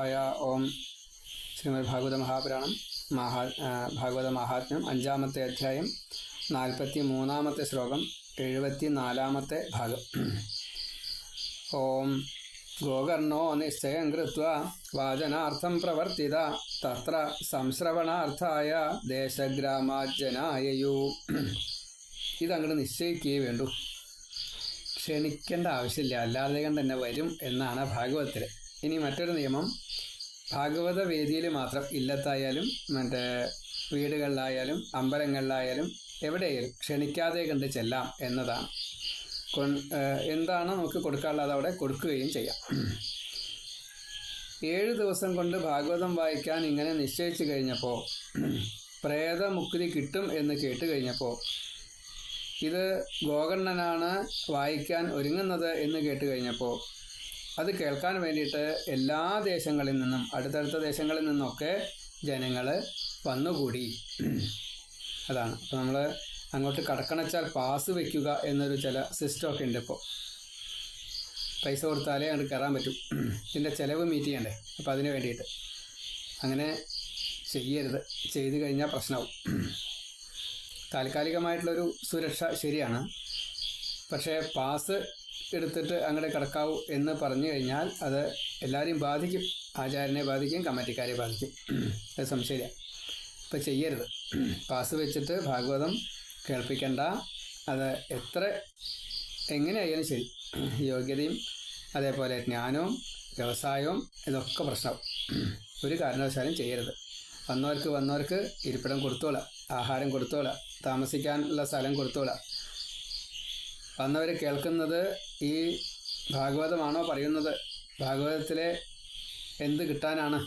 ആയ ഓം ശ്രീമദ് ഭാഗവത മഹാപുരാണം മഹാ ഭാഗവത മഹാത്മ്യം അഞ്ചാമത്തെ അധ്യായം നാൽപ്പത്തി മൂന്നാമത്തെ ശ്ലോകം എഴുപത്തി നാലാമത്തെ ഭാഗം. ഓം ഗോകർണോ നിശ്ചയം കൃത്വ വാചനാർത്ഥം പ്രവർത്തിത തത്ര സംശ്രവണാർത്ഥായ ദേശഗ്രാമാജനായയു ഇതങ്ങോട്ട് നിശ്ചയിക്കുകയേ വേണ്ടൂ. ക്ഷണിക്കേണ്ട ആവശ്യമില്ല അല്ലാതെ കണ്ട് തന്നെ വരും എന്നാണ് ഭാഗവത്തിൽ ഇനി മറ്റൊരു നിയമം. ഭാഗവത വേദിയിൽ മാത്രം ഇല്ലത്തായാലും മറ്റേ വീടുകളിലായാലും അമ്പലങ്ങളിലായാലും എവിടെയായാലും ക്ഷണിക്കാതെ കണ്ട് ചെല്ലാം എന്നതാണ്. എന്താണ് നമുക്ക് കൊടുക്കാനുള്ളത് അവിടെ? കൊടുക്കുകയും ചെയ്യാം. ഏഴ് ദിവസം കൊണ്ട് ഭാഗവതം വായിക്കാൻ ഇങ്ങനെ നിശ്ചയിച്ചു കഴിഞ്ഞപ്പോൾ പ്രേതമുക്തി കിട്ടും എന്ന് കേട്ട് കഴിഞ്ഞപ്പോൾ ഇത് ഗോകർണനാണ് വായിക്കാൻ ഒരുങ്ങുന്നത് എന്ന് കേട്ട് കഴിഞ്ഞപ്പോൾ അത് കേൾക്കാൻ വേണ്ടിയിട്ട് എല്ലാ ദേശങ്ങളിൽ നിന്നും അടുത്തടുത്ത ദേശങ്ങളിൽ നിന്നൊക്കെ ജനങ്ങൾ വന്നുകൂടി. അതാണ്. അപ്പോൾ നമ്മൾ അങ്ങോട്ട് കടക്കണച്ചാൽ പാസ് വയ്ക്കുക എന്നൊരു ചില സിസ്റ്റമൊക്കെ ഉണ്ട് ഇപ്പോൾ പൈസ കൊടുത്താലേ അങ്ങോട്ട് കയറാൻ പറ്റും. ഇതിന്റെ ചിലവ് മീറ്റ് ചെയ്യണ്ടേ? അപ്പോൾ അതിന് വേണ്ടിയിട്ട്. അങ്ങനെ ചെയ്യരുത്. ചെയ്തു കഴിഞ്ഞാൽ പ്രശ്നമാവും താൽക്കാലികമായിട്ടുള്ളൊരു സുരക്ഷ ശരിയാണ്. പക്ഷേ പാസ് എടുത്തിട്ട് അങ്ങടെ കിടക്കാവൂ എന്ന് പറഞ്ഞു കഴിഞ്ഞാൽ അത് എല്ലാവരെയും ബാധിക്കും. ആചാര്യനെ ബാധിക്കും കമ്മിറ്റിക്കാരെ ബാധിക്കും. അത് സംശയമില്ല. ഇപ്പം ചെയ്യരുത്. പാസ് വെച്ചിട്ട് ഭാഗവതം കേൾപ്പിക്കണ്ട. അത് എത്ര എങ്ങനെയായാലും ശരി. യോഗ്യതയും അതേപോലെ ജ്ഞാനവും വ്യവസായവും ഇതൊക്കെ പ്രശ്നമാവും ഒരു കാരണവശാലും ചെയ്യരുത്. വന്നവർക്ക് വന്നവർക്ക് ഇരിപ്പിടം കൊടുത്തോളാം ആഹാരം കൊടുത്തോളാം താമസിക്കാനുള്ള സ്ഥലം കൊടുത്തോളാം. വന്നവർ കേൾക്കുന്നത് ഈ ഭാഗവതമാണോ പറയുന്നത്? ഭാഗവതത്തിലെ എന്ത് കിട്ടാനാണ്?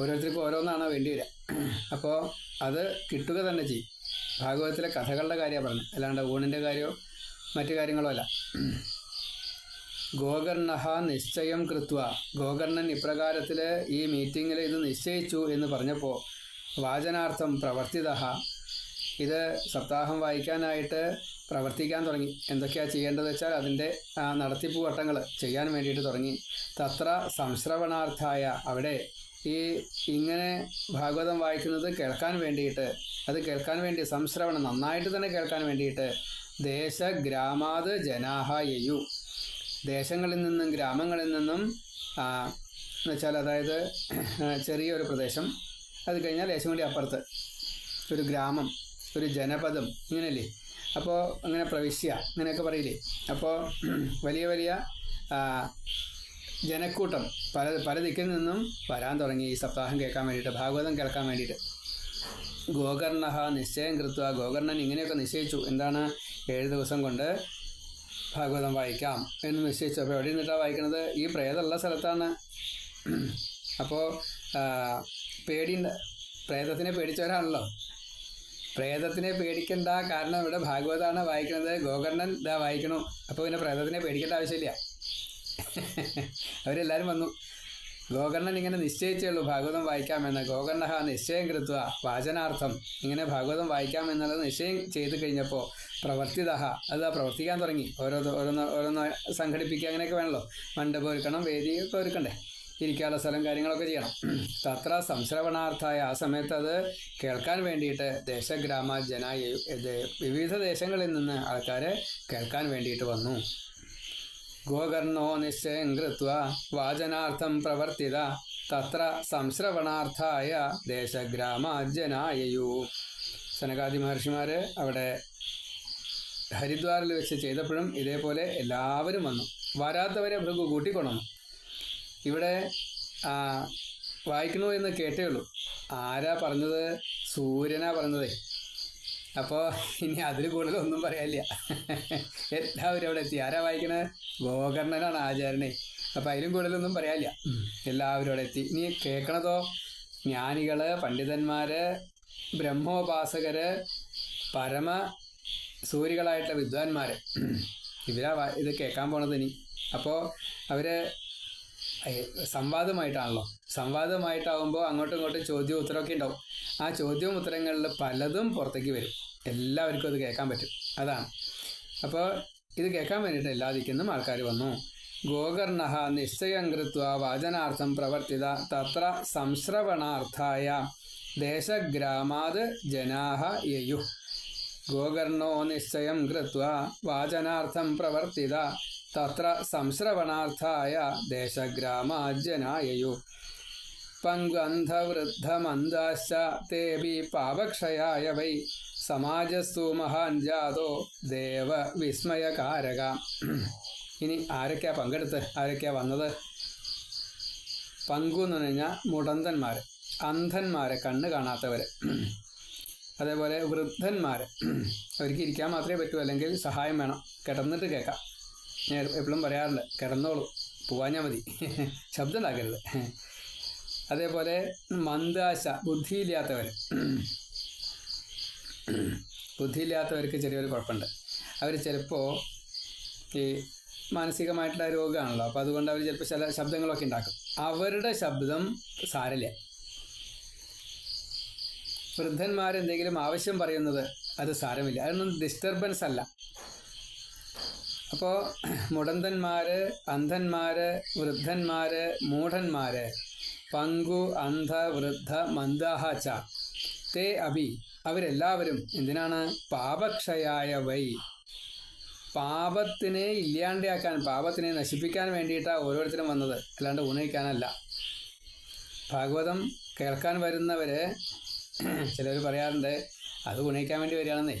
ഓരോരുത്തർക്കും ഓരോന്നാണോ വേണ്ടി വരിക. അപ്പോൾ അത് കിട്ടുക തന്നെ ചെയ്യും. ഭാഗവതത്തിലെ കഥകളുടെ കാര്യമാണ് പറഞ്ഞത്. അല്ലാണ്ട് ഊണിന്റെ കാര്യമോ മറ്റു കാര്യങ്ങളോ അല്ല. ഗോകർണ നിശ്ചയം കൃത്വ. ഗോകർണൻ ഇപ്രകാരത്തിൽ ഈ മീറ്റിങ്ങിൽ ഇത് നിശ്ചയിച്ചു എന്ന് പറഞ്ഞപ്പോൾ വാചനാർത്ഥം പ്രവർത്തിത ഇത് സപ്താഹം വായിക്കാനായിട്ട് പ്രവർത്തിക്കാൻ തുടങ്ങി. എന്തൊക്കെയാണ് ചെയ്യേണ്ടത് വെച്ചാൽ അതിന്റെ നടത്തിപ്പ് വട്ടങ്ങൾ ചെയ്യാൻ വേണ്ടിയിട്ട് തുടങ്ങി. തത്ര സംശ്രവണാർത്ഥായ അവിടെ ഈ ഇങ്ങനെ ഭാഗവതം വായിക്കുന്നത് കേൾക്കാൻ വേണ്ടിയിട്ട് അത് കേൾക്കാൻ വേണ്ടി സംശ്രവണം നന്നായിട്ട് തന്നെ കേൾക്കാൻ വേണ്ടിയിട്ട് ദേശഗ്രാമാത് ജനാഹ യു ദേശങ്ങളിൽ നിന്നും ഗ്രാമങ്ങളിൽ നിന്നും എന്നുവെച്ചാൽ അതായത് ചെറിയൊരു പ്രദേശം. അത് കഴിഞ്ഞാൽ ലേശം കൂടി അപ്പുറത്ത് ഒരു ഗ്രാമം ഒരു ജനപദം ഇങ്ങനെയല്ലേ? അപ്പോൾ അങ്ങനെ പ്രവിശ്യ അങ്ങനെയൊക്കെ പറയില്ലേ? അപ്പോൾ വലിയ വലിയ ജനക്കൂട്ടം പല പല ദിക്കിൽ നിന്നും വരാൻ തുടങ്ങി ഈ സപ്താഹം കേൾക്കാൻ വേണ്ടിയിട്ട് ഭാഗവതം കേൾക്കാൻ വേണ്ടിയിട്ട്. ഗോകർണ നിശ്ചയം കൃത്വ ഗോകർണൻ ഇങ്ങനെയൊക്കെ നിശ്ചയിച്ചു. എന്താണ്? ഏഴ് ദിവസം കൊണ്ട് ഭാഗവതം വായിക്കാം എന്ന് നിശ്ചയിച്ചു. അപ്പോൾ എവിടെ നിന്നിട്ടാണ് വായിക്കുന്നത് ഈ പ്രേതമുള്ള സ്ഥലത്താണ്. അപ്പോൾ പേടി പ്രേതത്തിനെ പേടിച്ചവരാണല്ലോ. പ്രേതത്തിനെ പേടിക്കണ്ട. കാരണം ഇവിടെ ഭാഗവതമാണ് വായിക്കുന്നത്. ഗോകർണൻ ഇതാ വായിക്കണു. അപ്പോൾ പിന്നെ പ്രേതത്തിനെ പേടിക്കേണ്ട ആവശ്യമില്ല. അവരെല്ലാവരും വന്നു. ഗോകർണൻ ഇങ്ങനെ നിശ്ചയിച്ചേ ഉള്ളൂ ഭാഗവതം വായിക്കാമെന്ന്. ഗോകർണ നിശ്ചയം കൃത്വ വാചനാർത്ഥം. ഇങ്ങനെ ഭാഗവതം വായിക്കാമെന്നുള്ളത് നിശ്ചയം ചെയ്തു കഴിഞ്ഞപ്പോൾ പ്രവർത്തിതഹ അത് പ്രവർത്തിക്കാൻ തുടങ്ങി. ഓരോ ഓരോന്ന് ഓരോന്ന് സംഘടിപ്പിക്കുക അങ്ങനെയൊക്കെ വേണമല്ലോ മണ്ഡപം ഒരുക്കണം വേദി ഒക്കെ ഒരുക്കണ്ടേ? ഇരിക്കാനുള്ള സ്ഥലം കാര്യങ്ങളൊക്കെ ചെയ്യണം. തത്ര സംശ്രവണാർത്ഥായ ആ സമയത്ത് അത് കേൾക്കാൻ വേണ്ടിയിട്ട് ദേശഗ്രാമ ജന വിവിധ ദേശങ്ങളിൽ നിന്ന് ആൾക്കാർ കേൾക്കാൻ വേണ്ടിയിട്ട് വന്നു. ഗോകർണോ നിശ്ചയം കൃത്വ വാചനാർത്ഥം പ്രവർത്തിത തത്ര സംശ്രവണാർത്ഥായ ദേശഗ്രാമാജനായയു സനകാദി മഹർഷിമാർ അവിടെ ഹരിദ്വാറിൽ വെച്ച് ചെയ്തപ്പോഴും ഇതേപോലെ എല്ലാവരും വന്നു. വരാത്തവരെ ഭൃഗു കൂട്ടിക്കൊണ്ടു ഇവിടെ ആ, വായിക്കണു എന്ന് കേട്ടേ ഉള്ളൂ. ആരാ പറഞ്ഞത്? സൂര്യനാ പറഞ്ഞതേ. അപ്പോൾ ഇനി അതിൽ കൂടുതലൊന്നും പറയാനില്ല. എല്ലാവരും അവിടെ എത്തി. ആരാ വായിക്കണത് ഗോകർണനാണ് ആചാര്യനെ. അപ്പം അതിലും കൂടുതലൊന്നും പറയാനില്ല. എല്ലാവരും അവിടെ എത്തി. ഇനി കേൾക്കണതോ ജ്ഞാനികൾ പണ്ഡിതന്മാർ ബ്രഹ്മോപാസകർ പരമ സൂര്യകളായിട്ടുള്ള വിദ്വാൻമാർ ഇവരാ ഇത് കേൾക്കാൻ പോണത് ഇനി. അപ്പോൾ അവർ ഏ- സംവാദമായിട്ടാണല്ലോ. സംവാദമായിട്ടാവുമ്പോൾ അങ്ങോട്ടും ഇങ്ങോട്ടും ചോദ്യവും ഉത്തരമൊക്കെ ഉണ്ടാവും. ആ ചോദ്യവും ഉത്തരങ്ങളിൽ പലതും പുറത്തേക്ക് വരും. എല്ലാവർക്കും അത് കേൾക്കാൻ പറ്റും. അതാണ്. അപ്പോൾ ഇത് കേൾക്കാൻ വേണ്ടിയിട്ട് എല്ലാതിക്കുന്നും ആൾക്കാർ വന്നു. ഗോകർണ നിശ്ചയം കൃത്വ വാചനാർത്ഥം പ്രവർത്തിത തത്ര സംശ്രവണാർത്ഥായ ദേശഗ്രാമാത് ജനാഹ യയു. ഗോകർണോ നിശ്ചയം കൃത്വ വാചനാർത്ഥം പ്രവർത്തിത തത്ര സംശ്രവണാർത്ഥായ ദേശഗ്രാമാത് ജനായയു പങ്ക്വന്ധവൃദ്ധമന്ദാശ്ച തേപി പാപക്ഷയായ വൈ സമാജസ്തു മഹാൻ ജാതോ ദേവ വിസ്മയകാരക. ഇനി ആരൊക്കെയാ പങ്കെടുത്ത്? ആരൊക്കെയാ വന്നത്? പങ്കു എന്ന് പറഞ്ഞാൽ മുടന്തന്മാർ അന്ധന്മാരെ കണ്ണ് കാണാത്തവർ അതേപോലെ വൃദ്ധന്മാർ അവർക്ക് ഇരിക്കാൻ മാത്രമേ പറ്റൂ അല്ലെങ്കിൽ സഹായം വേണം. കിടന്നിട്ട് കേൾക്കാം. ഞാൻ എപ്പോഴും പറയാറില്ല. കിടന്നോളൂ. പോവാഞ്ഞാൽ മതി. ശബ്ദം ഉണ്ടാക്കരുത് അതേപോലെ മന്ദാശ ബുദ്ധിയില്ലാത്തവർ ബുദ്ധിയില്ലാത്തവർക്ക് ചെറിയൊരു കുഴപ്പമുണ്ട്. അവർ ചിലപ്പോൾ ഈ മാനസികമായിട്ടുള്ള രോഗമാണല്ലോ അപ്പോൾ അതുകൊണ്ട് അവർ ചിലപ്പോൾ ചില ശബ്ദങ്ങളൊക്കെ ഉണ്ടാക്കും. അവരുടെ ശബ്ദം സാരല്ല. വൃദ്ധന്മാരെന്തെങ്കിലും ആവശ്യം പറയുന്നത് അത് സാരമില്ല. അതൊന്നും ഡിസ്റ്റർബൻസ് അല്ല. അപ്പോൾ മുടന്തന്മാർ അന്ധന്മാർ വൃദ്ധന്മാർ മൂഢന്മാർ പങ്കു അന്ധ വൃദ്ധ മന്ദാഹ ച തേ അഭി അവരെല്ലാവരും എന്തിനാണ്? പാപക്ഷയായ വൈ പാപത്തിനെ ഇല്ലാണ്ടാക്കാൻ പാപത്തിനെ നശിപ്പിക്കാൻ വേണ്ടിയിട്ടാണ് ഓരോരുത്തരും വന്നത്. അല്ലാണ്ട് ഉണയിക്കാനല്ല ഭാഗവതം കേൾക്കാൻ വരുന്നവര് ചിലർ പറയാറുണ്ട് അത് ഉണയിക്കാൻ വേണ്ടി വരികയാണെന്നേ.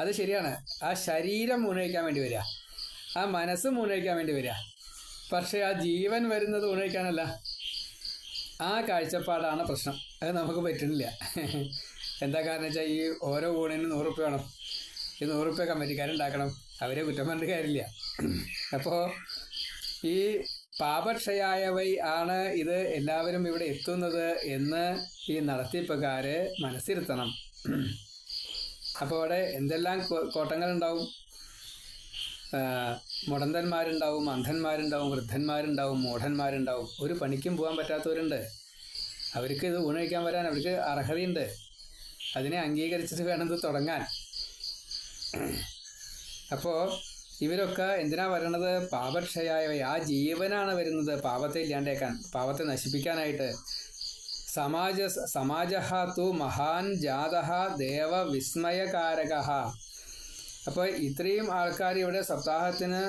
അത് ശരിയാണ്. ആ ശരീരം ഉണയിക്കാൻ വേണ്ടി വരിക. ആ മനസ്സ് ഉണയിക്കാൻ വേണ്ടി വരിക. പക്ഷേ ആ ജീവൻ വരുന്നത് ഉണയിക്കാനല്ല ആ കാഴ്ചപ്പാടാണ് പ്രശ്നം. അത് നമുക്ക് പറ്റുന്നില്ല. എന്താ കാരണം വെച്ചാൽ ഈ ഓരോ ഊണിന് നൂറുപ്യ വേണം. ഈ നൂറുപ്യ കമ്മിറ്റിക്കാരുണ്ടാക്കണം അവരെ കുറ്റം പറഞ്ഞിട്ട് കാര്യമില്ല. അപ്പോൾ ഈ പാപക്ഷയായവൈ ആണ് ഇത് എല്ലാവരും ഇവിടെ എത്തുന്നത് എന്ന് ഈ നടത്തിപ്പുകാർ മനസ്സിരുത്തണം. അപ്പോൾ അവിടെ എന്തെല്ലാം കോട്ടങ്ങളുണ്ടാവും? മുടന്തന്മാരുണ്ടാവും അന്ധന്മാരുണ്ടാവും വൃദ്ധന്മാരുണ്ടാവും മൂഢന്മാരുണ്ടാവും. ഒരു പണിക്കും പോകാൻ പറ്റാത്തവരുണ്ട്. അവർക്ക് ഇത് ഊണഴിക്കാൻ വരാൻ അവർക്ക് അർഹതയുണ്ട്. അതിനെ അംഗീകരിച്ചിട്ട് വേണം ഇത് തുടങ്ങാൻ. അപ്പോൾ ഇവരൊക്കെ എന്തിനാ വരണത്? പാപക്ഷയായവ. ആ ജീവനാണ് വരുന്നത്. പാപത്തെ ഇല്ലാണ്ടേക്കാൻ പാപത്തെ നശിപ്പിക്കാനായിട്ട്. സമാജ സമാജ തു മഹാൻ ജാത ദേവ വിസ്മയകാരക. അപ്പോൾ ഇത്രയും ആൾക്കാർ ഇവിടെ സപ്താഹത്തിന്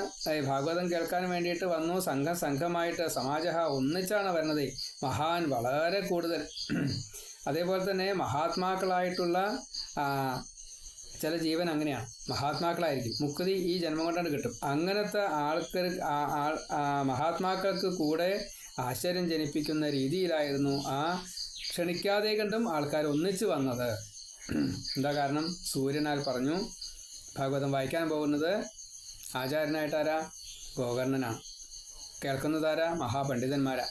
ഭാഗവതം കേൾക്കാൻ വേണ്ടിയിട്ട് വന്നു. സംഘം സംഘമായിട്ട് സമാജ ഒന്നിച്ചാണ് വരുന്നത്. മഹാൻ വളരെ കൂടുതൽ. അതേപോലെ തന്നെ മഹാത്മാക്കളായിട്ടുള്ള ചില ജീവൻ അങ്ങനെയാണ്. മഹാത്മാക്കളായിരിക്കും. മുക്തി ഈ ജന്മം കൊണ്ടാണ് കിട്ടും. അങ്ങനത്തെ ആൾക്കാർ മഹാത്മാക്കൾക്ക് കൂടെ ആശ്ചര്യം ജനിപ്പിക്കുന്ന രീതിയിലായിരുന്നു ആ ക്ഷണിക്കാതെ കണ്ടും ആൾക്കാർ ഒന്നിച്ചു വന്നത്. എന്താ കാരണം? സൂര്യനാൽ പറഞ്ഞു? ഭാഗവതം വായിക്കാൻ പോകുന്നത് ആചാര്യനായിട്ടാരാ ഗോകർണനാണ്. കേൾക്കുന്നതാരാ മഹാപണ്ഡിതന്മാരാ.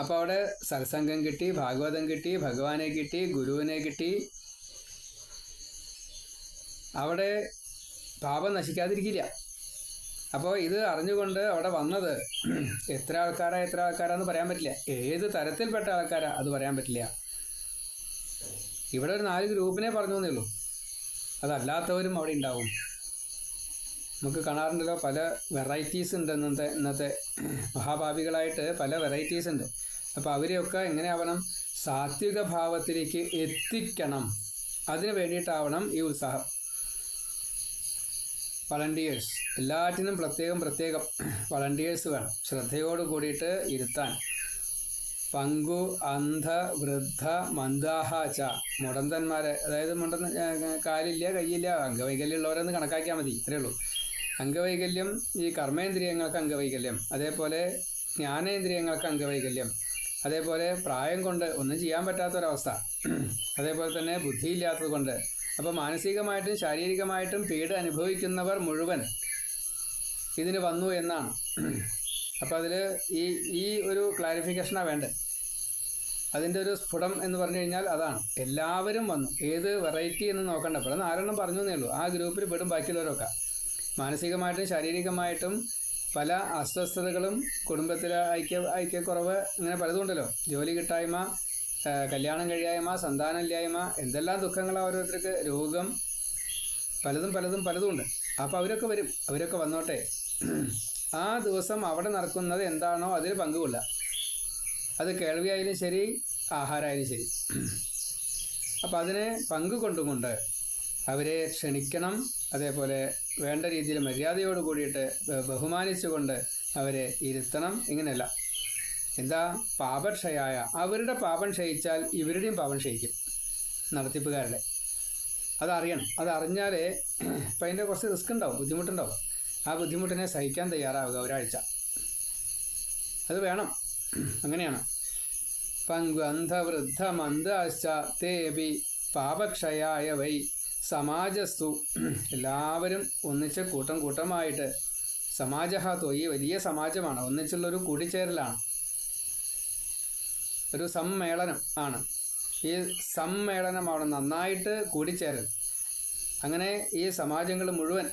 അപ്പോൾ അവിടെ സത്സംഗം കിട്ടി ഭാഗവതം കിട്ടി ഭഗവാനെ കിട്ടി ഗുരുവിനെ കിട്ടി. അവിടെ പാപം നശിക്കാതിരിക്കില്ല. അപ്പോൾ ഇത് അറിഞ്ഞുകൊണ്ട് അവിടെ വന്നത് എത്ര ആൾക്കാരാ എത്ര ആൾക്കാരാന്ന് പറയാൻ പറ്റില്ല. ഏത് തരത്തിൽപ്പെട്ട ആൾക്കാരാ അത് പറയാൻ പറ്റില്ല. ഇവിടെ ഒരു നാല് ഗ്രൂപ്പിനെ പറഞ്ഞു എന്നേ ഉള്ളൂ. അതല്ലാത്തവരും അവിടെ ഉണ്ടാവും. നമുക്ക് കാണാറുണ്ടല്ലോ പല വെറൈറ്റീസ് ഉണ്ട് ഇന്നത്തെ ഇന്നത്തെ മഹാഭാവികളായിട്ട് പല വെറൈറ്റീസ് ഉണ്ട്. അപ്പോൾ അവരെയൊക്കെ എങ്ങനെയാവണം സാത്വിക ഭാവത്തിലേക്ക് എത്തിക്കണം. അതിന് വേണ്ടിയിട്ടാവണം ഈ ഉത്സാഹം. വളണ്ടിയേഴ്സ് എല്ലാറ്റിനും പ്രത്യേകം പ്രത്യേകം വളണ്ടിയേഴ്സ് വേണം. ശ്രദ്ധയോട് കൂടിയിട്ട് ഇരുത്താൻ. പങ്കു അന്ധ വൃദ്ധ മന്ദാഹ ച. മുടന്തന്മാരെ. അതായത് മുടന്ത കാലില്ല കയ്യില്ല അംഗവൈകല്യമുള്ളവരെന്ന് കണക്കാക്കിയാൽ മതി. ഇത്രയേ ഉള്ളൂ. അംഗവൈകല്യം ഈ കർമ്മേന്ദ്രിയങ്ങൾക്ക് അംഗവൈകല്യം. അതേപോലെ ജ്ഞാനേന്ദ്രിയങ്ങൾക്ക് അംഗവൈകല്യം. അതേപോലെ പ്രായം കൊണ്ട് ഒന്നും ചെയ്യാൻ പറ്റാത്തൊരവസ്ഥ. അതേപോലെ തന്നെ ബുദ്ധിയില്ലാത്തത് കൊണ്ട് അപ്പോൾ മാനസികമായിട്ടും ശാരീരികമായിട്ടും പീഡ അനുഭവിക്കുന്നവർ മുഴുവൻ ഇതിന് വന്നു എന്നാണ്. അപ്പോൾ അതിൽ ഈ ഈ ഒരു ക്ലാരിഫിക്കേഷനാണ് വേണ്ടത്. അതിന്റെ ഒരു സ്ഫുടം എന്ന് പറഞ്ഞു കഴിഞ്ഞാൽ അതാണ്. എല്ലാവരും വന്നു. ഏത് വെറൈറ്റി എന്ന് നോക്കണ്ട. ഇവിടെ നാലെണ്ണം പറഞ്ഞു എന്നേ ഉള്ളൂ. ആ ഗ്രൂപ്പിൽ പെടും ബാക്കിയുള്ളവരൊക്കെ. മാനസികമായിട്ടും ശാരീരികമായിട്ടും പല അസ്വസ്ഥതകളും കുടുംബത്തിലെ ഐക്യ ഐക്യക്കുറവ് ഇങ്ങനെ പലതും ഉണ്ടല്ലോ. ജോലി കിട്ടായ്മ കല്യാണം കഴിയായ്മ സന്താനമില്ലായ്മ എന്തെല്ലാം ദുഃഖങ്ങളാണ് ഓരോരുത്തർക്ക്. രോഗം പലതും പലതും പലതും ഉണ്ട്. അപ്പോൾ അവരൊക്കെ വരും. അവരൊക്കെ വന്നോട്ടെ. ആ ദിവസം അവിടെ നടക്കുന്നത് എന്താണോ അതിൽ പങ്കുകൊള്ളുക. അത് കേൾവിയായാലും ശരി ആഹാരമായാലും ശരി. അപ്പോൾ അതിനെ പങ്കു കൊണ്ടുകൊണ്ട് അവരെ ക്ഷണിക്കണം. അതേപോലെ വേണ്ട രീതിയിൽ മര്യാദയോട് കൂടിയിട്ട് ബഹുമാനിച്ചുകൊണ്ട് അവരെ ഇരുത്തണം. ഇങ്ങനെയല്ല. എന്താ? പാപക്ഷയായ അവരുടെ പാപം ക്ഷയിച്ചാൽ ഇവരുടെയും പാപം ക്ഷയിക്കും. നടത്തിപ്പുകാരുടെ. അതറിയണം. അതറിഞ്ഞാലേ ഇപ്പം അതിന്റെ കുറച്ച് റിസ്ക് ഉണ്ടാവും. ബുദ്ധിമുട്ടുണ്ടാവും. ആ ബുദ്ധിമുട്ടിനെ സഹിക്കാൻ തയ്യാറാവുക ഒരാഴ്ച. അത് വേണം. അങ്ങനെയാണ്. പങ്കു അന്ധവൃദ്ധ മന്ദാശ്ച തേപി പാപക്ഷയായ വൈ സമാജസ്തു. എല്ലാവരും ഒന്നിച്ച് കൂട്ടം കൂട്ടമായിട്ട് സമാജഹാത്തോ ഈ വലിയ സമാജമാണ്. ഒന്നിച്ചുള്ളൊരു കൂടിച്ചേരലാണ്. ഒരു സമ്മേളനം ആണ്. ഈ സമ്മേളനമാണ് നന്നായിട്ട് കൂടിച്ചേരൽ. അങ്ങനെ ഈ സമാജങ്ങൾ മുഴുവൻ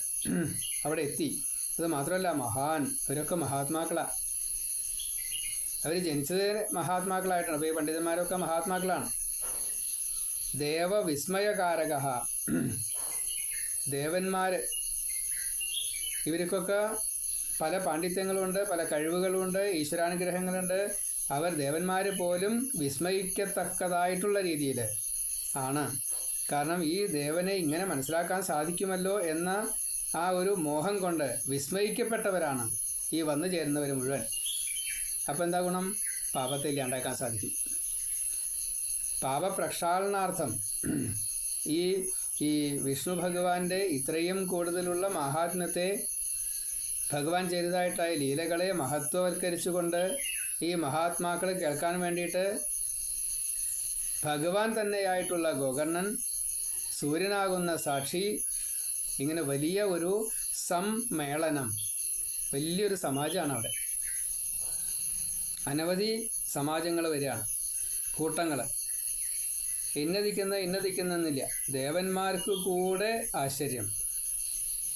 അവിടെ എത്തി. അത് മാത്രമല്ല മഹാൻ ഇവരൊക്കെ മഹാത്മാക്കളാണ് അവർ ജനിച്ചത് മഹാത്മാക്കളായിട്ടാണ്. അപ്പോൾ ഈ പണ്ഡിതന്മാരൊക്കെ മഹാത്മാക്കളാണ്. ദേവവിസ്മയകാരക ദേവന്മാർ ഇവർക്കൊക്കെ പല പാണ്ഡിത്യങ്ങളുണ്ട് പല കഴിവുകളുണ്ട് ഈശ്വരാനുഗ്രഹങ്ങളുണ്ട്. അവർ ദേവന്മാർ പോലും വിസ്മയിക്കത്തക്കതായിട്ടുള്ള രീതിയിൽ ആണ്. കാരണം ഈ ദേവനെ ഇങ്ങനെ മനസ്സിലാക്കാൻ സാധിക്കുമല്ലോ എന്ന ആ ഒരു മോഹം കൊണ്ട് വിസ്മയിക്കപ്പെട്ടവരാണ് ഈ വന്നു ചേരുന്നവർ മുഴുവൻ. അപ്പോൾ എന്താ ഗുണം? പാപത്തെ ഇല്ലാണ്ടാക്കാൻ സാധിക്കും. പാപപ്രക്ഷാളനാർത്ഥം ഈ ഈ വിഷ്ണു ഭഗവാന്റെ ഇത്രയും കൂടുതലുള്ള മഹാത്മ്യത്തെ ഭഗവാൻ ചെയ്തതായിട്ടായ ലീലകളെ മഹത്വവൽക്കരിച്ചുകൊണ്ട് ഈ മഹാത്മാക്കൾ കേൾക്കാൻ വേണ്ടിയിട്ട് ഭഗവാൻ തന്നെയായിട്ടുള്ള ഗോകർണൻ സൂര്യനാകുന്ന സാക്ഷി ഇങ്ങനെ വലിയ ഒരു സമ്മേളനം വലിയൊരു സമാജമാണ് അവിടെ. അനവധി സമാജങ്ങൾ വരികയാണ് കൂട്ടങ്ങൾ ഇന്നതിക്കുന്ന ഇന്നതിക്കുന്നെന്നില്ല ദേവന്മാർക്ക് കൂടെ ആശ്ചര്യം.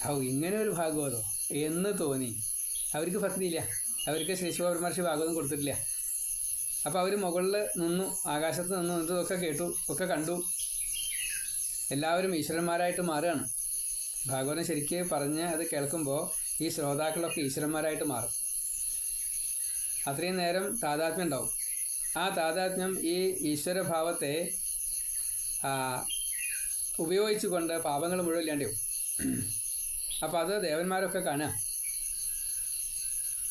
ഔ ഇങ്ങനെ ഒരു ഭാഗവതോ എന്ന് തോന്നി. അവർക്ക് ഭക്തിയില്ല. അവർക്ക് ശിശുപരമർഷി ഭാഗവതം കൊടുത്തിട്ടില്ല. അപ്പോൾ അവർ മുകളിൽ നിന്നു ആകാശത്ത് നിന്നു നിന്നതൊക്കെ കേട്ടു ഒക്കെ കണ്ടു. എല്ലാവരും ഈശ്വരന്മാരായിട്ട് മാറുകയാണ്. ഭാഗവതം ശരിക്ക് പറഞ്ഞ് അത് കേൾക്കുമ്പോൾ ഈ ശ്രോതാക്കളൊക്കെ ഈശ്വരന്മാരായിട്ട് മാറും. അത്രയും നേരം താതാത്മ്യം ഉണ്ടാവും. ആ താതാത്മ്യം ഈ ഈശ്വരഭാവത്തെ ഉപയോഗിച്ചുകൊണ്ട് പാപങ്ങൾ മുഴുവൻ ഇല്ലാണ്ടാവും അപ്പോൾ അത് ദേവന്മാരൊക്കെ കാണുക.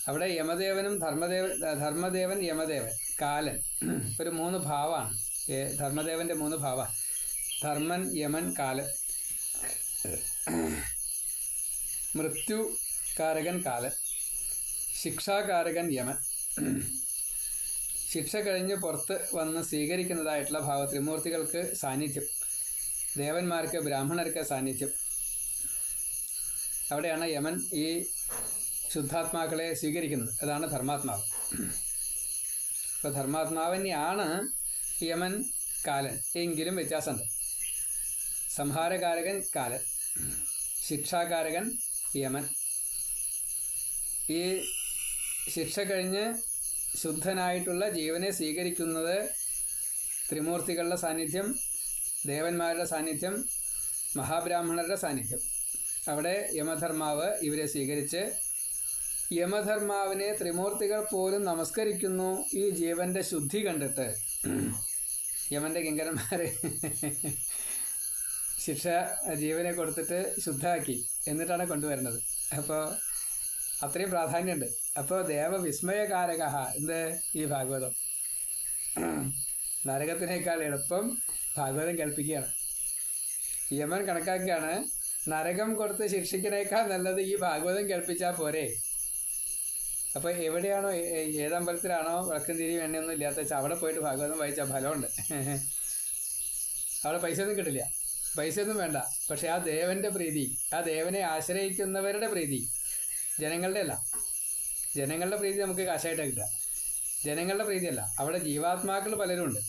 അവിടെ യമദേവനും ധർമ്മദേവൻ ധർമ്മദേവൻ യമദേവൻ കാലൻ. ഒരു മൂന്ന് ഭാവമാണ് ധർമ്മദേവന്റെ മൂന്ന് ഭാവ. ധർമ്മൻ യമൻ കാലൻ. മൃത്യുകാരകൻ കാലൻ. ശിക്ഷാകാരകൻ യമൻ. ശിക്ഷ കഴിഞ്ഞ് പുറത്ത് വന്ന് സ്വീകരിക്കുന്നതായിട്ടുള്ള ഭാവ ത്രിമൂർത്തികൾക്ക് സാന്നിധ്യം. ദേവന്മാർക്ക് ബ്രാഹ്മണർക്ക് സാന്നിധ്യം. അവിടെയാണ് യമൻ ഈ ശുദ്ധാത്മാക്കളെ സ്വീകരിക്കുന്നത്. അതാണ് ധർമാത്മാവ്. അപ്പോൾ ധർമാത്മാവിനെയാണ് യമൻ കാലൻ. എങ്കിലും വ്യത്യാസമുണ്ട്. സംഹാരകാരകൻ കാലൻ. ശിക്ഷാകാരകൻ യമൻ. ഈ ശിക്ഷ കഴിഞ്ഞ് ശുദ്ധനായിട്ടുള്ള ജീവനെ സ്വീകരിക്കുന്നത് ത്രിമൂർത്തികളുടെ സാന്നിധ്യം ദേവന്മാരുടെ സാന്നിധ്യം മഹാബ്രാഹ്മണരുടെ സാന്നിധ്യം. അവിടെ യമധർമാവ് ഇവരെ സ്വീകരിച്ച് യമധർമാവിനെ ത്രിമൂർത്തികൾ പോലും നമസ്കരിക്കുന്നു ഈ ജീവന്റെ ശുദ്ധി കണ്ടിട്ട്. യമന്റെ കിങ്കരന്മാരെ ശിക്ഷ ജീവനെ കൊടുത്തിട്ട് ശുദ്ധാക്കി എന്നിട്ടാണ് കൊണ്ടുവരുന്നത്. അപ്പോൾ അത്രയും പ്രാധാന്യമുണ്ട് അപ്പോൾ ദേവവിസ്മയകാരക എന്ത് ഈ ഭാഗവതം? നരകത്തിനേക്കാൾ എളുപ്പം ഭാഗവതം കേൾപ്പിക്കുകയാണ്. യമൻ കണക്കാക്കുകയാണ് നരകം കൊടുത്ത് ശിക്ഷിക്കണേക്കാൾ നല്ലത് ഈ ഭാഗവതം കേൾപ്പിച്ചാൽ പോരെ. അപ്പോൾ എവിടെയാണോ ഏത് അമ്പലത്തിലാണോ വിളക്കും തിരി എണ്ണയൊന്നും ഇല്ലാത്ത വെച്ചാൽ അവിടെ പോയിട്ട് ഭാഗവതം വായിച്ചാൽ ഫലമുണ്ട്. അവിടെ പൈസ ഒന്നും കിട്ടില്ല. പൈസ ഒന്നും വേണ്ട. പക്ഷെ ആ ദേവന്റെ പ്രീതി ആ ദേവനെ ആശ്രയിക്കുന്നവരുടെ പ്രീതി ജനങ്ങളുടെ അല്ല. ജനങ്ങളുടെ പ്രീതി നമുക്ക് കാശായിട്ടാണ് കിട്ടുക. ജനങ്ങളുടെ പ്രീതിയല്ല. അവിടെ ജീവാത്മാക്കൾ പലരുമുണ്ട്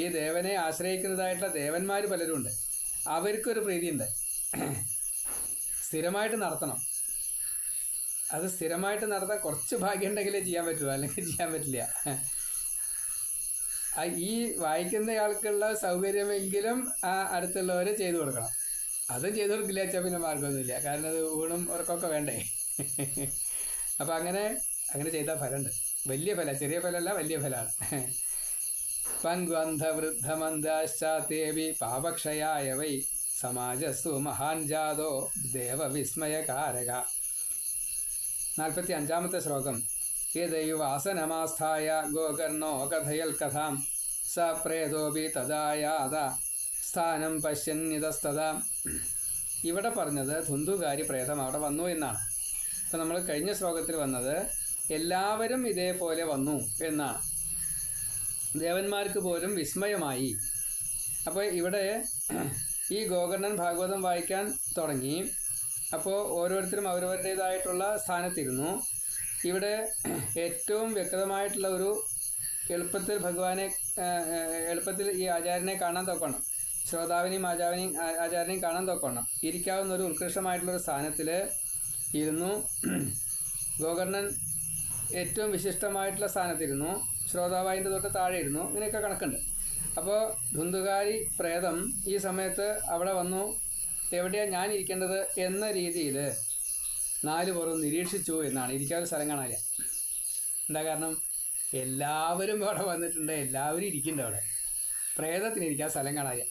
ഈ ദേവനെ ആശ്രയിക്കുന്നതായിട്ടുള്ള ദേവന്മാർ പലരുമുണ്ട് അവർക്കൊരു പ്രീതിയുണ്ട്. സ്ഥിരമായിട്ട് നടത്തണം. അത് സ്ഥിരമായിട്ട് നടത്താൻ കുറച്ച് ഭാഗ്യം ഉണ്ടെങ്കിലേ ചെയ്യാൻ പറ്റുള്ളൂ. അല്ലെങ്കിൽ ചെയ്യാൻ പറ്റില്ല. ഈ വായിക്കുന്ന ആൾക്കുള്ള സൗകര്യമെങ്കിലും ആ അടുത്തുള്ളവർ ചെയ്തു കൊടുക്കണം. അതും ചെയ്തു കൊടുക്കില്ല വെച്ചാൽ പിന്നെ മാർഗമൊന്നുമില്ല കാരണം അത് ഊണും ഉറക്കമൊക്കെ വേണ്ടേ. അപ്പം അങ്ങനെ അങ്ങനെ ചെയ്താൽ ഫലമുണ്ട്. വലിയ ഫല ചെറിയ ഫലമല്ല വലിയ ഫലമാണ്. പങ്ക്വന്ധവൃദ്ധമന്ദാശ്ചാത്തേവി പാപക്ഷയായ വൈ സമാജസ്തു മഹാൻ ജാതോ ദേവവിസ്മയകാരക. നാൽപ്പത്തി അഞ്ചാമത്തെ ശ്ലോകം യദൈവാസനമാസ്ഥായ ഗോകർണോ കഥയൽ കഥാം. സ പ്രേതോപി തദായാത. സ്ഥാനം പശ്യന്യതസ്തത ഇവിടെ പറഞ്ഞത് ധുന്തുകാരി പ്രേതം അവിടെ വന്നു എന്നാണ്. ഇപ്പം നമ്മൾ കഴിഞ്ഞ ശ്ലോകത്തിൽ വന്നത് എല്ലാവരും ഇതേപോലെ വന്നു എന്നാണ്. ദേവന്മാർക്ക് പോലും വിസ്മയമായി. അപ്പോൾ ഇവിടെ ഈ ഗോകർണൻ ഭാഗവതം വായിക്കാൻ തുടങ്ങി. അപ്പോൾ ഓരോരുത്തരും അവരവരുടേതായിട്ടുള്ള സ്ഥാനത്തിരുന്നു. ഇവിടെ ഏറ്റവും വ്യക്തമായിട്ടുള്ള ഒരു എളുപ്പത്തിൽ ഭഗവാനെ എളുപ്പത്തിൽ ഈ ആചാര്യനെ കാണാൻ തൊക്കണം. ശ്രോതാവിനെയും ആചാരനെയും ആ- ആചാര്യനെയും കാണാൻ തൊക്കണം. ഇരിക്കാവുന്ന ഒരു ഉത്കൃഷ്ടമായിട്ടുള്ളൊരു സ്ഥാനത്തിൽ ഇരുന്നു. ഗോകർണൻ ഏറ്റവും വിശിഷ്ടമായിട്ടുള്ള സ്ഥാനത്തിരുന്നു. ശ്രോതാവായിന്റെ തൊട്ട് താഴെ ഇരുന്നു. ഇങ്ങനെയൊക്കെ കണക്കുണ്ട്. അപ്പോൾ ധുന്തുകാരി പ്രേതം ഈ സമയത്ത് അവിടെ വന്നു. എവിടെയാണ് ഞാൻ ഇരിക്കേണ്ടത് എന്ന രീതിയിൽ നാല് പുറം നിരീക്ഷിച്ചു എന്നാണ്. ഇരിക്കാത്ത സ്ഥലം കാണാനില്ല. എന്താ കാരണം? എല്ലാവരും അവിടെ വന്നിട്ടുണ്ട്. എല്ലാവരും ഇരിക്കുന്നുണ്ട് അവിടെ. പ്രേതത്തിന് ഇരിക്കാൻ സ്ഥലം കാണാനില്ല.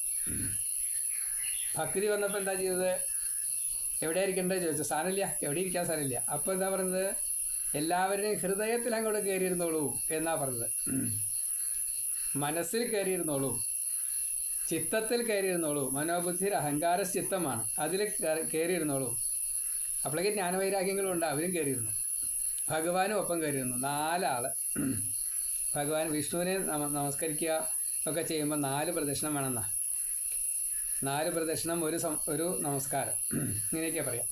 ഭക്തി വന്നപ്പോൾ എന്താ ചെയ്തത്? എവിടെ ഇരിക്കേണ്ടത് ചോദിച്ചു. സാധനമില്ല എവിടെ ഇരിക്കാൻ സ്ഥലമില്ല അപ്പോൾ എന്താ പറയുന്നത് എല്ലാവരുടെയും ഹൃദയത്തിൽ അങ്ങോട്ട് കയറിയിരുന്നോളൂ എന്നാ പറഞ്ഞത്. മനസ്സിൽ കയറിയിരുന്നോളൂ. ചിത്തത്തിൽ കയറിയിരുന്നോളൂ. മനോബുദ്ധി അഹങ്കാര ചിത്തമാണ്. അതിൽ കയറിയിരുന്നോളൂ. അപ്പോഴേക്ക് ജ്ഞാനവൈരാഗ്യങ്ങളും ഉണ്ട്. അവരും കയറിയിരുന്നു. ഭഗവാനും ഒപ്പം കയറിയിരുന്നു. നാലാൾ. ഭഗവാൻ വിഷ്ണുവിനെ നമ നമസ്കരിക്കുക ഒക്കെ ചെയ്യുമ്പോൾ നാല് പ്രദക്ഷിണം വേണമെന്നാ. നാല് പ്രദക്ഷിണം ഒരു ഒരു നമസ്കാരം. ഇങ്ങനെയൊക്കെ പറയാം.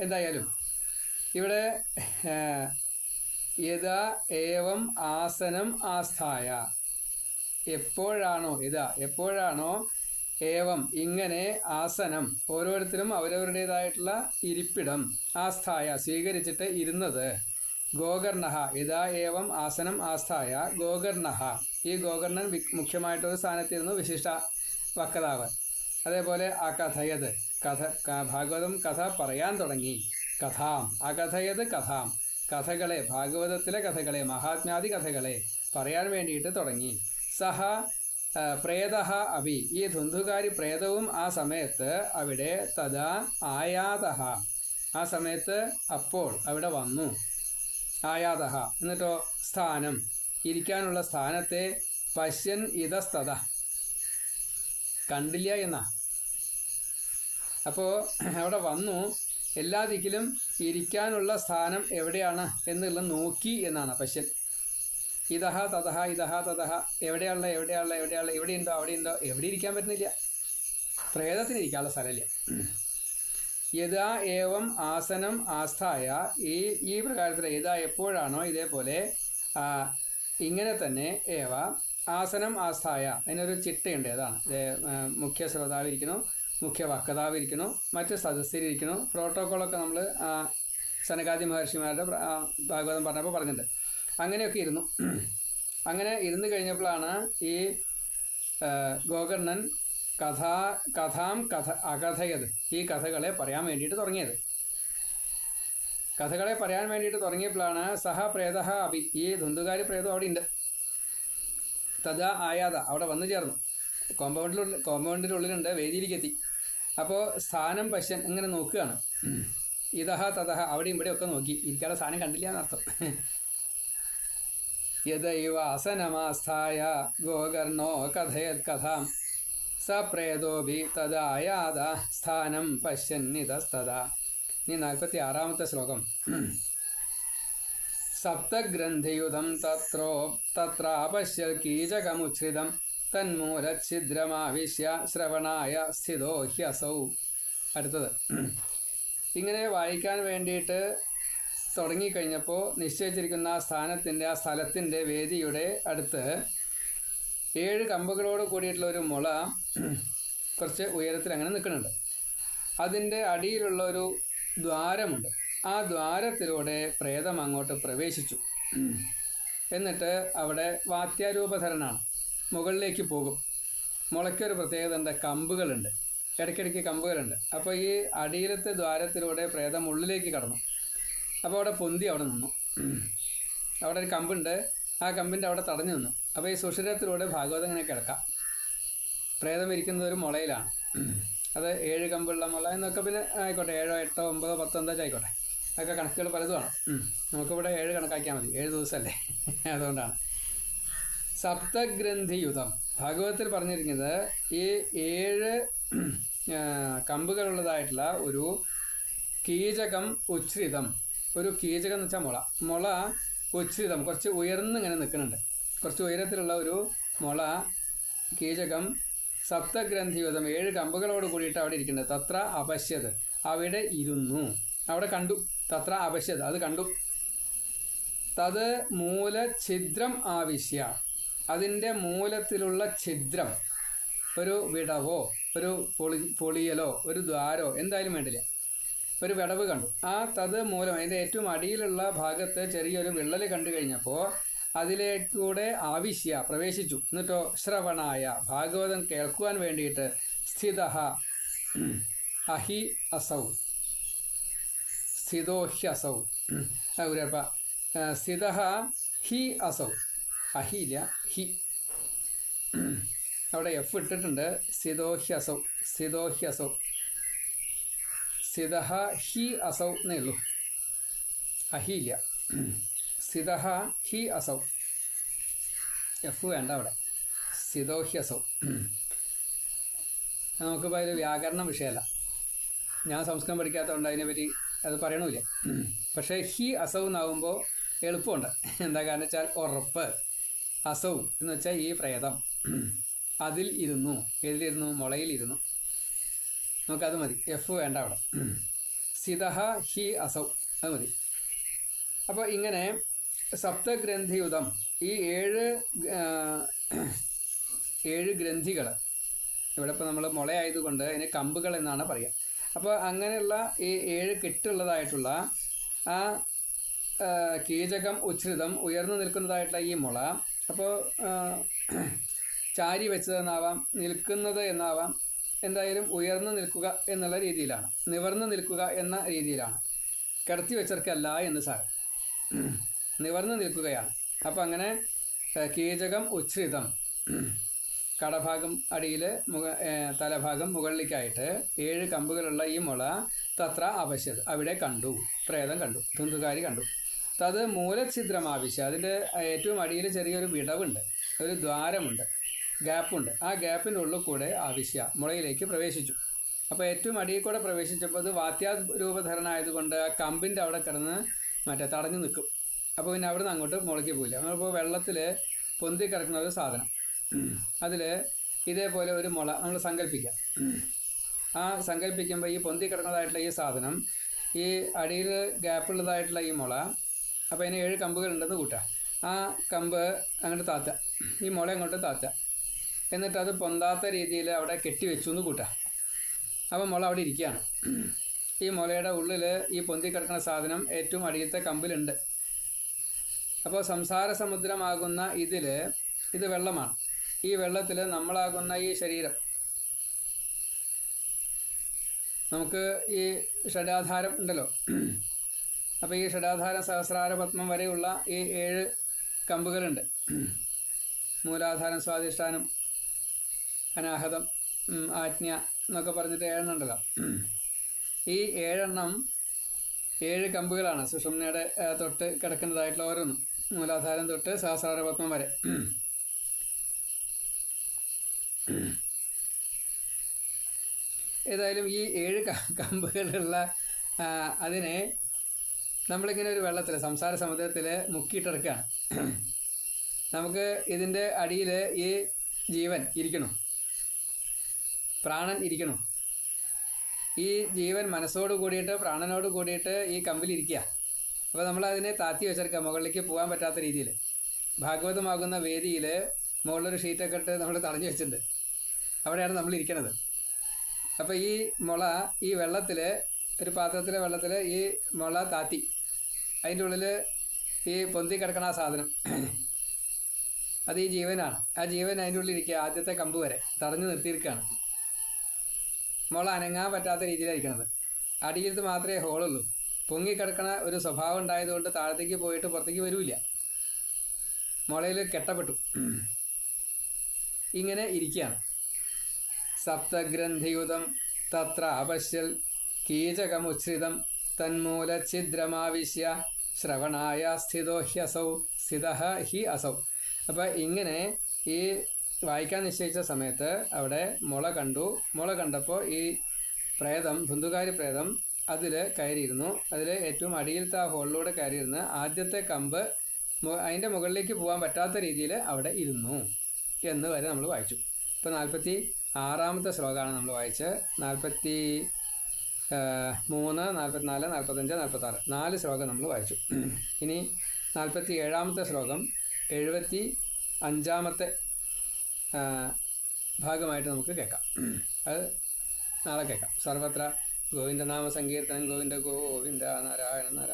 എന്തായാലും ഇവിടെ യഥാ ഏവം ആസനം ആസ്ഥായ. എപ്പോഴാണോ ഇതാ എപ്പോഴാണോ ഏവം ഇങ്ങനെ ആസനം ഓരോരുത്തരും അവരവരുടേതായിട്ടുള്ള ഇരിപ്പിടം ആസ്ഥായ സ്വീകരിച്ചിട്ട് ഇരുന്നത്. ഗോകർണഹ ഇതാ ഏവം ആസനം ആസ്ഥായ ഗോകർണഹ. ഈ ഗോകർണൻ മുഖ്യമായിട്ടൊരു സ്ഥാനത്തിരുന്നു വിശിഷ്ട വക്താവ്. അതേപോലെ ആ കഥയത് കഥ ഭാഗവതം കഥ പറയാൻ തുടങ്ങി. കഥാം അകഥയത് കഥാം. കഥകളെ ഭാഗവതത്തിലെ കഥകളെ മഹാത്മ്യാദി കഥകളെ പറയാൻ വേണ്ടിയിട്ട് തുടങ്ങി. സഹ പ്രേത അഭി. ഈ ധുന്ധുകാരി പ്രേതവും ആ സമയത്ത് അവിടെ തഥാ ആയാത. ആ സമയത്ത് അപ്പോൾ അവിടെ വന്നു. ആയാത. എന്നിട്ടോ സ്ഥാനം. ഇരിക്കാനുള്ള സ്ഥാനത്തെ പശ്യൻ ഇതസ്തത കണ്ടില്ല എന്നാ. അപ്പോൾ അവിടെ വന്നു. എല്ലാ ദിക്കിലും ഇരിക്കാനുള്ള സ്ഥാനം എവിടെയാണ്? എന്നുള്ളത് നോക്കി എന്നാണ് പശ്യൻ. ഇതഹ തതഹ ഇതഹ തതഹ. എവിടെയുള്ള എവിടെയുള്ള എവിടെയുള്ള എവിടെയുണ്ടോ? അവിടെയുണ്ടോ? എവിടെ ഇരിക്കാൻ പറ്റുന്നില്ല. പ്രേതത്തിന് ഇരിക്കാനുള്ള സ്ഥലമില്ല. യഥാ ഏവം ആസനം ആസ്ഥായ. ഈ ഈ പ്രകാരത്തിൽ യഥാ എപ്പോഴാണോ ഇതേപോലെ ഇങ്ങനെ തന്നെ ഏവ ആസനം ആസ്ഥായ അതിനൊരു ചിട്ടയുണ്ട്. ആ, മുഖ്യ ശ്രോതാവിരിക്കുന്നു മുഖ്യ വക്താവിരിക്കുന്നു മറ്റ് സദസ്യരിയ്ക്കുന്നു പ്രോട്ടോക്കോളൊക്കെ നമ്മൾ സനകാദി മഹർഷിമാരുടെ ഭാഗവതം പറഞ്ഞപ്പോൾ പറഞ്ഞിട്ടുണ്ട്. അങ്ങനെയൊക്കെ ഇരുന്നു അങ്ങനെ ഇരുന്ന് കഴിഞ്ഞപ്പോഴാണ് ഈ ഗോകർണൻ കഥാ കഥാം കഥ അകഥയത് ഈ കഥകളെ പറയാൻ വേണ്ടിയിട്ട് തുടങ്ങിയത്. കഥകളെ പറയാൻ വേണ്ടിയിട്ട് തുടങ്ങിയപ്പോഴാണ് സഹ പ്രേത അഭി ഈ ധുന്തുകാരി പ്രേതം അവിടെ ഉണ്ട് തഥാ ആയാത അവിടെ വന്നു ചേർന്നു. കോമ്പൗണ്ടിലുള്ള കോമ്പൗണ്ടിന്റെ ഉള്ളിലുണ്ട് വേദിയിലേക്കെത്തി. അപ്പോൾ സ്ഥാനം പശ്യൻ ഇങ്ങനെ നോക്കുകയാണ്. ഇതഹ തതഹ അവിടെയും ഇവിടെയൊക്കെ നോക്കി. ഇരിക്കാനുള്ള സ്ഥാനം കണ്ടില്ല എന്നർത്ഥം. യദൈവ അസനമാസ്ഥായ ഗോകർണോ കഥയത് കഥാം സ പ്രേതോഭി തദായാത സ്ഥാനം പശ്യന്നിതസ്തത ഇനി നാൽപ്പത്തി ആറാമത്തെ ശ്ലോകം. സപ്തഗ്രന്ഥിയുധം തത്രോ തത്രാപശ്യൽ കീചകമുച്ഛ്രിതം തന്മൂലഛിദ്രമാവിശ്യ ശ്രവണായ സ്ഥിതോ ഹ്യസൗ. അടുത്തത്. ഇങ്ങനെ വായിക്കാൻ വേണ്ടിയിട്ട് തുടങ്ങിക്കഴിഞ്ഞപ്പോൾ നിശ്ചയിച്ചിരിക്കുന്ന ആ സ്ഥാനത്തിന്റെ ആ സ്ഥലത്തിന്റെ വേദിയുടെ അടുത്ത് ഏഴ് കമ്പുകളോട് കൂടിയിട്ടുള്ള ഒരു മുള കുറച്ച് ഉയരത്തിൽ അങ്ങനെ നിൽക്കുന്നുണ്ട്. അതിന്റെ അടിയിലുള്ള ഒരു ദ്വാരമുണ്ട്. ആ ദ്വാരത്തിലൂടെ പ്രേതം അങ്ങോട്ട് പ്രവേശിച്ചു. എന്നിട്ട് അവിടെ വാത്യാരൂപധരനാണ്. മുകളിലേക്ക് പോകും. മുളയ്ക്കൊരു പ്രത്യേകത ഉണ്ട് കമ്പുകളുണ്ട്. ഇടയ്ക്കിടയ്ക്ക് കമ്പുകളുണ്ട്. അപ്പോൾ ഈ അടിയിലത്തെ ദ്വാരത്തിലൂടെ പ്രേതം ഉള്ളിലേക്ക് കടന്നു. അപ്പോൾ അവിടെ പൊന്തി അവിടെ നിന്നു. അവിടെ ഒരു കമ്പുണ്ട്. ആ കമ്പിന്റെ അവിടെ തടഞ്ഞു നിന്നു. അപ്പോൾ ഈ സുഷിരത്തിലൂടെ ഭാഗവതം ഇങ്ങനെ കിടക്കാം. പ്രേതം ഇരിക്കുന്നത് ഒരു മുളയിലാണ്. അത് ഏഴ് കമ്പുള്ള മുള എന്നൊക്കെ പിന്നെ ആയിക്കോട്ടെ ഏഴോ എട്ടോ ഒമ്പതോ പത്തോ എന്താ ആയിക്കോട്ടെ. അതൊക്കെ കണക്കുകൾ പലതുമാണ്. നമുക്കിവിടെ ഏഴ് കണക്കാക്കിയാൽ മതി. ഏഴ് ദിവസമല്ലേ അതുകൊണ്ടാണ്. സപ്തഗ്രന്ഥിയുതം. ഭാഗവതത്തിൽ പറഞ്ഞിരിക്കുന്നത് ഈ ഏഴ് കമ്പുകളുള്ളതായിട്ടുള്ള ഒരു കീചകം ഉച്ഛ്രിതം. ഒരു കീചകം എന്ന് വെച്ചാൽ മുള. മുള കൊച്ചുവിധം കുറച്ച് ഉയർന്ന് ഇങ്ങനെ നിൽക്കുന്നുണ്ട്. കുറച്ച് ഉയരത്തിലുള്ള ഒരു മുള കീചകം സപ്തഗ്രന്ഥിയുതം ഏഴ് കമ്പുകളോട് കൂടിയിട്ട് അവിടെ ഇരിക്കുന്നത് തത്ര അപശ്യത്. അവിടെ ഇരുന്നു. അവിടെ കണ്ടു. തത്ര അപശ്യത്. അത് കണ്ടു. തത് മൂല ഛിദ്രം ആവശ്യ. അതിന്റെ മൂലത്തിലുള്ള ഛിദ്രം. ഒരു വിടവോ ഒരു പൊളി പൊളിയലോ ഒരു ദ്വാരോ എന്തായാലും വേണ്ടില്ല. ഒരു വിടവ് കണ്ടു. ആ തത് മൂലം അതിന്റെ ഏറ്റവും അടിയിലുള്ള ഭാഗത്ത് ചെറിയൊരു വിള്ളൽ കണ്ടു കഴിഞ്ഞപ്പോൾ അതിലേക്കൂടെ ആവശ്യ പ്രവേശിച്ചു. എന്നിട്ടോ ശ്രവണായ ഭാഗവതം കേൾക്കുവാൻ വേണ്ടിയിട്ട് സ്ഥിത അഹി അസൗ സ്ഥിതോഹ്യസൗ ഗുരുപ്പ സ്ഥിത ഹി അസൗ. അഹി ഇല്ല ഹി. അവിടെ എഫ് ഇട്ടിട്ടുണ്ട് സ്ഥിതോഹ്യസൗ സ്ഥിതോഹ്യസൗ സ്ഥിത ഹി അസൗ. എന്നേ ഉള്ളൂ. അഹിയില്ല സിതഹ ഹി അസൗ. എഫ് വേണ്ട അവിടെ. സ്ഥിതോ ഹി അസൗ. നമുക്കിപ്പോൾ അതിൽ വ്യാകരണ വിഷയമല്ല. ഞാൻ സംസ്കൃതം പഠിക്കാത്തതുകൊണ്ട് അതിനെപ്പറ്റി അത് പറയണമില്ല. പക്ഷേ ഹി അസൗ എന്നാകുമ്പോൾ എളുപ്പമുണ്ട്. എന്താ കാരണം വെച്ചാൽ ഉറപ്പ്. അസൗ എന്ന് വെച്ചാൽ ഈ പ്രേതം. അതിൽ ഇരുന്നു. ഏതിലിരുന്നു? മുളയിലിരുന്നു. നമുക്കത് മതി. എഫ് വേണ്ട അവിടെ. സ്ഥിത ഹി അസൗ. അത് മതി. അപ്പോൾ ഇങ്ങനെ സപ്തഗ്രന്ഥിയുതം ഈ ഏഴ് ഏഴ് ഗ്രന്ഥികൾ ഇവിടെ ഇപ്പോൾ നമ്മൾ മുളയായതുകൊണ്ട് അതിന് കമ്പുകൾ എന്നാണ് പറയുക അപ്പോൾ അങ്ങനെയുള്ള ഈ ഏഴ് കെട്ടുള്ളതായിട്ടുള്ള ആ, കീചകം ഉച്ഛ്രിതം ഉയർന്നു നിൽക്കുന്നതായിട്ടുള്ള ഈ മുള അപ്പോൾ ചാരി വെച്ചതെന്നാവാം നിൽക്കുന്നത് എന്നാവാം എന്തായാലും ഉയർന്നു നിൽക്കുക എന്നുള്ള രീതിയിലാണ്. നിവർന്നു നിൽക്കുക എന്ന രീതിയിലാണ്. കിടത്തി വെച്ചവർക്കല്ല എന്ന് സാർ. നിവർന്നു നിൽക്കുകയാണ്. അപ്പം അങ്ങനെ കീചകം ഉച്ഛ്രിതം കടഭാഗം അടിയിൽ മുക തലഭാഗം മുകളിലേക്കായിട്ട് ഏഴ് കമ്പുകളുള്ള ഈ മുള തത്ര അവശ്യത്. അവിടെ കണ്ടു പ്രേതം കണ്ടു തുന്തുകാരി കണ്ടു. തത് മൂലഛിദ്രം ആവശ്യം. അതിന്റെ ഏറ്റവും അടിയിൽ ചെറിയൊരു വിടവുണ്ട്. ഒരു ദ്വാരമുണ്ട്. ഗ്യാപ്പുണ്ട്. ആ ഗ്യാപ്പിന്റെ കൂടെ ആവശ്യ മുളയിലേക്ക് പ്രവേശിച്ചു. അപ്പോൾ ഏറ്റവും അടിയിൽ കൂടെ പ്രവേശിച്ചപ്പോൾ അത് വാത്യാ രൂപധരനായതുകൊണ്ട് ആ കമ്പിന്റെ അവിടെ കിടന്ന് മറ്റേ തടഞ്ഞു നിൽക്കും. അപ്പോൾ പിന്നെ അവിടെ നിന്ന് അങ്ങോട്ട് മുളയ്ക്ക് പോയില്ല നമ്മളിപ്പോൾ വെള്ളത്തിൽ പൊന്തി കിടക്കുന്ന ഒരു സാധനം. അതിൽ ഇതേപോലെ ഒരു മുള നമ്മൾ സങ്കല്പിക്കാം ആ സങ്കല്പിക്കുമ്പോൾ ഈ പൊന്തി കിടക്കുന്നതായിട്ടുള്ള ഈ സാധനം ഈ അടിയിൽ ഗ്യാപ്പുള്ളതായിട്ടുള്ള ഈ മുള അപ്പോൾ അതിന് ഏഴ് കമ്പുകളുണ്ടെന്ന് കൂട്ടാം ആ കമ്പ് അങ്ങോട്ട് താത്ത ഈ മുള അങ്ങോട്ട് താത്തുക. എന്നിട്ട് അത് പൊന്താത്ത രീതിയിൽ അവിടെ കെട്ടിവെച്ചു എന്ന് കൂട്ടാം. അപ്പോൾ മുള അവിടെ ഇരിക്കുകയാണ്. ഈ മുളയുടെ ഉള്ളിൽ ഈ പൊന്തി കിടക്കുന്ന സാധനം ഏറ്റവും അടിയത്തെ കമ്പിലുണ്ട്. അപ്പോൾ സംസാര സമുദ്രമാകുന്ന ഇതിൽ ഇത് വെള്ളമാണ്. ഈ വെള്ളത്തിൽ നമ്മളാകുന്ന ഈ ശരീരം. നമുക്ക് ഈ ഷഡാധാരം ഉണ്ടല്ലോ. അപ്പോൾ ഈ ഷഡാധാരം സഹസ്രാര പത്മം വരെയുള്ള ഈ ഏഴ് കമ്പുകളുണ്ട്. മൂലാധാരം സ്വാധിഷ്ഠാനം അനാഹതം ആജ്ഞ എന്നൊക്കെ പറഞ്ഞിട്ട് ഏഴെണ്ണം ഈ ഏഴെണ്ണം ഏഴ് കമ്പുകളാണ് സുഷുമ്നയുടെ തൊട്ട് കിടക്കുന്നതായിട്ടുള്ള ഓരോന്നും. മൂലാധാരം തൊട്ട് സഹസ്രാര പത്മം വരെ. ഏതായാലും ഈ ഏഴ് കമ്പുകളുള്ള അതിനെ നമ്മളിങ്ങനെ ഒരു വെള്ളത്തിൽ സംസാര സമുദ്രത്തിൽ മുക്കിയിട്ടെടുക്കുകയാണ് നമുക്ക് ഇതിന്റെ അടിയിൽ ഈ ജീവൻ ഇരിക്കണം. പ്രാണൻ ഇരിക്കണം. ഈ ജീവൻ മനസ്സോട് കൂടിയിട്ട് പ്രാണനോട് കൂടിയിട്ട് ഈ കമ്പിൽ ഇരിക്കുക. അപ്പോൾ നമ്മൾ അതിനെ താത്തി വെച്ചെടുക്കുക മുകളിലേക്ക് പോകാൻ പറ്റാത്ത രീതിയിൽ. ഭാഗവതമാകുന്ന വേദിയിൽ മുകളിലൊരു ഷീറ്റൊക്കെ ഇട്ട് നമ്മൾ തടഞ്ഞു വെച്ചിട്ടുണ്ട്. അവിടെയാണ് നമ്മൾ ഇരിക്കണത്. അപ്പോൾ ഈ മുള ഈ വെള്ളത്തിൽ ഒരു പാത്രത്തിലെ വെള്ളത്തിൽ ഈ മുള താത്തി. അതിന്റെ ഉള്ളിൽ ഈ പൊന്തി കിടക്കണ ആ സാധനം. അത് ഈ ജീവനാണ്. ആ ജീവൻ അതിന്റെ ഉള്ളിൽ ഇരിക്കുക ആദ്യത്തെ കമ്പ് വരെ തടഞ്ഞു നിർത്തിയിരിക്കുകയാണ്. മുള അനങ്ങാൻ പറ്റാത്ത രീതിയിലായിരിക്കണത്. അടിയിലത്ത് മാത്രമേ ഹോളുള്ളൂ. പൊങ്ങിക്കിടക്കണ ഒരു സ്വഭാവം ഉണ്ടായതുകൊണ്ട് താഴത്തേക്ക് പോയിട്ട് പുറത്തേക്ക് വരില്ല. മുളയിൽ കെട്ടപ്പെട്ടു. ഇങ്ങനെ ഇരിക്കുകയാണ്. സപ്തഗ്രന്ഥിയുതം തത്ര അപശ്യൽ കീചകമുച്ഛ്രിതം തന്മൂലഛിദ്രമാവിശ്യ ശ്രവണായ സ്ഥിതോ ഹ്യസൗ സ്ഥിത ഹി അസൗ. അപ്പം ഇങ്ങനെ ഈ വായിക്കാൻ നിശ്ചയിച്ച സമയത്ത് അവിടെ മുള കണ്ടു. മുള കണ്ടപ്പോൾ ഈ പ്രേതം ബന്ധുകാരി പ്രേതം അതിൽ കയറിയിരുന്നു. അതിൽ ഏറ്റവും അടിയിലത്തെ ആ ഹോളിലൂടെ കയറിയിരുന്ന് ആദ്യത്തെ കമ്പ് അതിന്റെ മുകളിലേക്ക് പോകാൻ പറ്റാത്ത രീതിയിൽ അവിടെ ഇരുന്നു എന്ന് വരെ നമ്മൾ വായിച്ചു. ഇപ്പോൾ നാൽപ്പത്തി ആറാമത്തെ ശ്ലോകമാണ് നമ്മൾ വായിച്ച് നാൽപ്പത്തി മൂന്ന് നാൽപ്പത്തിനാല് നാൽപ്പത്തഞ്ച് നാൽപ്പത്താറ് നാല് ശ്ലോകം നമ്മൾ വായിച്ചു. ഇനി നാൽപ്പത്തി ഏഴാമത്തെ ശ്ലോകം എഴുപത്തി അഞ്ചാമത്തെ ഭാഗമായിട്ട് നമുക്ക് കേൾക്കാം. അത് നാളെ കേൾക്കാം. സർവത്ര ഗോവിന്ദനാമ സങ്കീർത്തനം ഗോവിന്ദ ഗോവിന്ദ നാരായണ നാരായണ